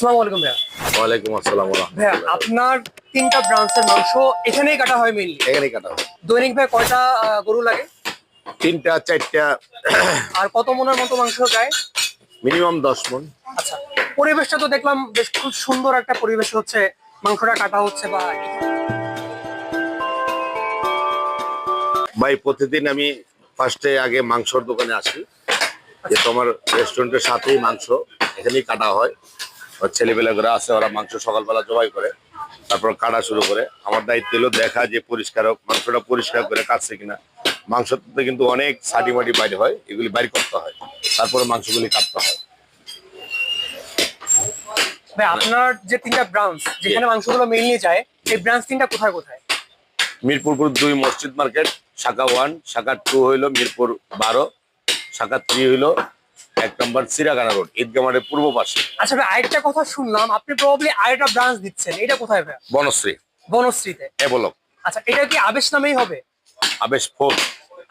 আসসালামু আলাইকুম ভাইয়া। ওয়ালাইকুম আসসালাম ভাইয়া আপনার তিনটা ব্রাঞ্চের মাংস এখানেই কাটা হয় মেইনলি এখানেই কাটা হবে দৈনিক ভাই কয়টা গরু লাগে? তিনটা চারটা। আর কত মনের মতো মাংস যায় মিনিমাম দশ মন। আচ্ছা পরিবেশটা তো দেখলাম বেশ খুব সুন্দর একটা পরিবেশ হচ্ছে মাংসটা কাটা হচ্ছে বা ভাই প্রতিদিন আমি ফার্স্টে আগে মাংসর দোকানে আসি। যে তোমার রেস্টুরেন্টের সাথেই মাংস এখানেই কাটা হয়। ছেলেবেলাগুলো আছে ওরা মাংস সকালবেলা জবাই করে তারপর কাটা শুরু করে। আমার দায়িত্ব হলো দেখা যে পরিষ্কার হোক মাংসটা পরিষ্কার করে কাটছে কিনা। মাংসতে কিন্তু অনেক সাটি মাটি বাইরে হয় এগুলি বাইর করতে হয় তারপরে মাংসগুলি কাটতে হয়। আপনার যে তিনটা ব্রাঞ্চ যেখানে মাংসগুলো মেইনলি যায় এই ব্রাঞ্চ তিনটা কোথায় কোথায়? মিরপুরপুর দুই মসজিদ মার্কেট শাখা ওয়ান শাখা টু হইল মিরপুর বারো শাখা থ্রি হইল এক নম্বর সিরাগানা রোড ঈদগা মাঠের পূর্ব পাশে। আচ্ছা ভাই আরেকটা কথা শুনলাম আপনি প্রবাবলি আরেকটা ব্রাঞ্চ দিচ্ছেন এটা কোথায় ভাই? বনশ্রী। বনশ্রীতে। এবলক আচ্ছা এটা কি আবেশ নামেই হবে? আবেশ ফোর।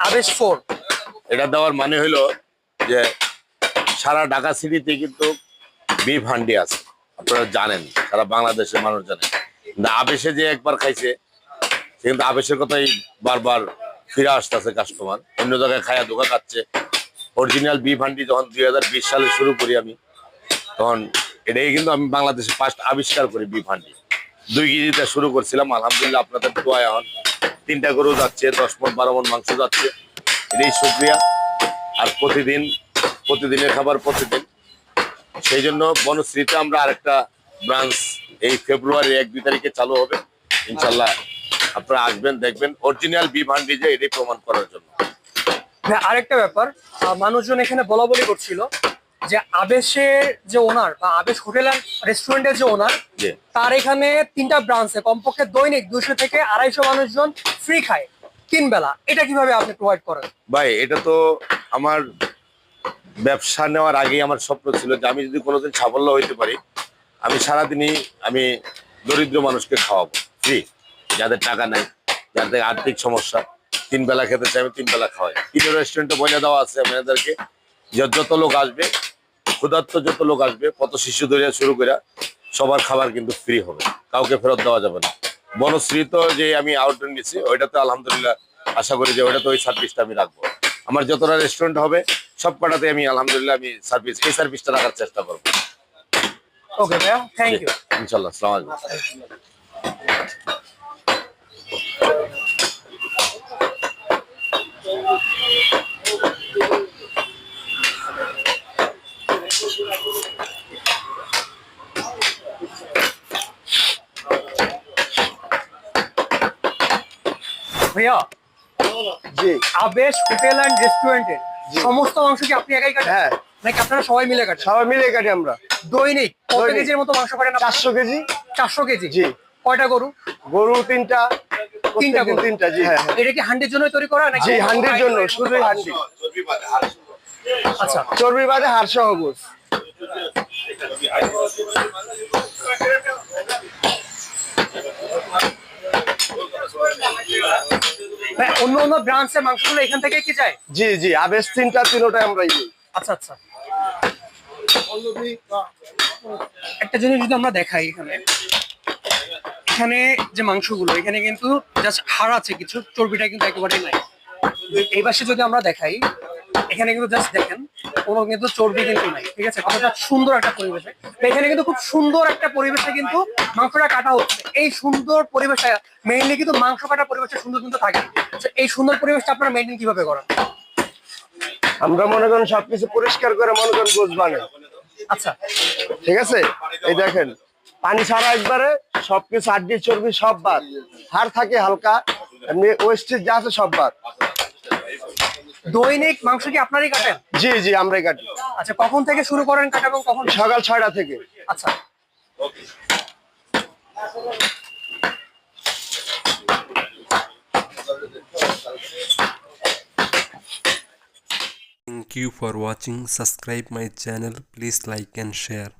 আবেশ ফোর। এটা দেওয়ার মানে হইল যে সারা ঢাকা সিটিতে কিন্তু বিফ হান্ডি আছে। আপনারা জানেন সারা বাংলাদেশের মানুষ জানেন কিন্তু আবেশে যে একবার খাইছে সে কিন্তু আবেশের কথাই বারবার ফিরে আসতেছে কাস্টমার অন্য জায়গায় খায়া ধোকা খাচ্ছে অরিজিনাল বি হান্ডি যখন দুই হাজার বিশ সালে শুরু করি আমি, তখন এটাই কিন্তু আমি বাংলাদেশে ফার্স্ট আবিষ্কার করি বি হান্ডি দুই কেজিতে শুরু করছিলাম, আলহামদুলিল্লাহ আপনাদের দোয়া এখন তিনটা গরু যাচ্ছে, দশ মন, বারো মন মাংস যাচ্ছে। এটাই শুক্রিয়া। আর প্রতিদিন, প্রতিদিনের খাবার প্রতিদিন। সেই জন্য বনশ্রীতে আমরা আরেকটা ব্রাঞ্চ এই ফেব্রুয়ারি এক, দুই তারিখে চালু হবে। ইনশাল্লাহ আপনারা আসবেন, দেখবেন। অরিজিনাল বি ভান্ডি যে, এটাই প্রমাণ করার জন্য। আরেকটা ব্যাপার মানুষজন এখানে বলা বলি করছিল যে আবেশের যে ওনার বা আবেশ হোটেল অ্যান্ড রেস্টুরেন্টের যে ওনার তার এখানে তিনটা ব্রাঞ্চে কমপক্ষে দৈনিক দুশো থেকে আড়াইশো মানুষজন ফ্রি খায় তিন বেলা এটা কীভাবে আপনি প্রোভাইড করেন? ভাই এটা তো আমার ব্যবসা নেওয়ার আগেই আমার স্বপ্ন ছিল যে আমি যদি কোনোদিন সাফল্য হইতে পারি আমি সারাদিনই আমি দরিদ্র মানুষকে খাওয়াবো ফ্রি যাদের টাকা নাই যাদের আর্থিক সমস্যা। তিন বেলা খেতে চাই আমি তিন বেলা খাওয়াই তিনটা রেস্টুরেন্টে বলে দেওয়া আছে যে যত লোক আসবে ক্ষুধার্ত যত লোক আসবে কত শিশু ধরে শুরু করে সবার খাবার কিন্তু ফ্রি হবে কাউকে ফেরত দেওয়া যাবে না। বনশ্রী তো যে আমি আউটডোর নিচ্ছি ওইটাতে আলহামদুলিল্লাহ আশা করি যে ওইটাতে ওই সার্ভিসটা আমি রাখব। আমার যতটা রেস্টুরেন্ট হবে সব কটাতে আমি আলহামদুলিল্লাহ আমি সার্ভিস এই সার্ভিসটা রাখার চেষ্টা করব। ওকে ভাইয়া থ্যাংক ইউ ইনশাল্লাহ সালাম আলাইকুম। ভাইয়া জি। আবেশ হোটেল অ্যান্ড রেস্টুরেন্টের সমস্ত মাংস কি আপনি একাই কাটেন? হ্যাঁ। নাকি আপনারা সবাই মিলে কাটেন? সবাই মিলে কাটি আমরা। দৈনিক কত দৈনিক। কেজির মতো মাংস কাটেন চারশো কেজি। চারশো কেজি? জি। কয়টা গরু? গরু তিনটা তিনটা গরু। তিনটা জি হ্যাঁ হ্যাঁ। এটা কি হান্ডির জন্য তৈরি করা নাকি জি হান্ডির জন্য? শুধুই হান্ডি। আচ্ছা। চর্বি বাদে হাড় সহ গোস। ভাই, অন্য অন্য ব্রাঞ্চের মাংসগুলো এখান থেকে কি যায়? জি জি আবেশ তিনটা তিনোটাই আমরা আচ্ছা আচ্ছা। একটা জিনিস যদি আমরা দেখাই এখানে এখানে যে মাংসগুলো এখানে কিন্তু জাস্ট হাড় আছে কিছু চর্বিটা কিন্তু একেবারেই নাই। এই পাশে যদি আমরা দেখাই এখানে কিন্তু জাস্ট দেখেন কোনো কিন্তু চর্বি কিন্তু নাই ঠিক আছে? কতটা সুন্দর একটা পরিবেশে। এখানে কিন্তু খুব সুন্দর একটা পরিবেশে কিন্তু মাংসটা কাটা হচ্ছে। এই সুন্দর পরিবেশটা মেইনলি কিন্তু মাংস কাটা পরিবেশে সুন্দর কিন্তু থাকে। এই সুন্দর পরিবেশটা আপনারা মেনটেন কীভাবে করেন? আমরা মনে করেন সবকিছু পরিষ্কার করে মনে করেন গোস বানাই। আচ্ছা। ঠিক আছে? এই দেখেন পানি ছাড়া একবারে সবকিছু হাড্ডি চর্বি সব বাদ। হাড় থাকে হালকা এমনি ওয়েস্টেজ যা আছে সব বাদ। দৈনিক মাংস কি আপনারই কাটেন জি জি আমরাই কাটি আচ্ছা কখন থেকে শুরু করেন কাটা এবং কখন সকাল ছয়টা থেকে আচ্ছা Thank you for watching. Subscribe my channel. Please like and share.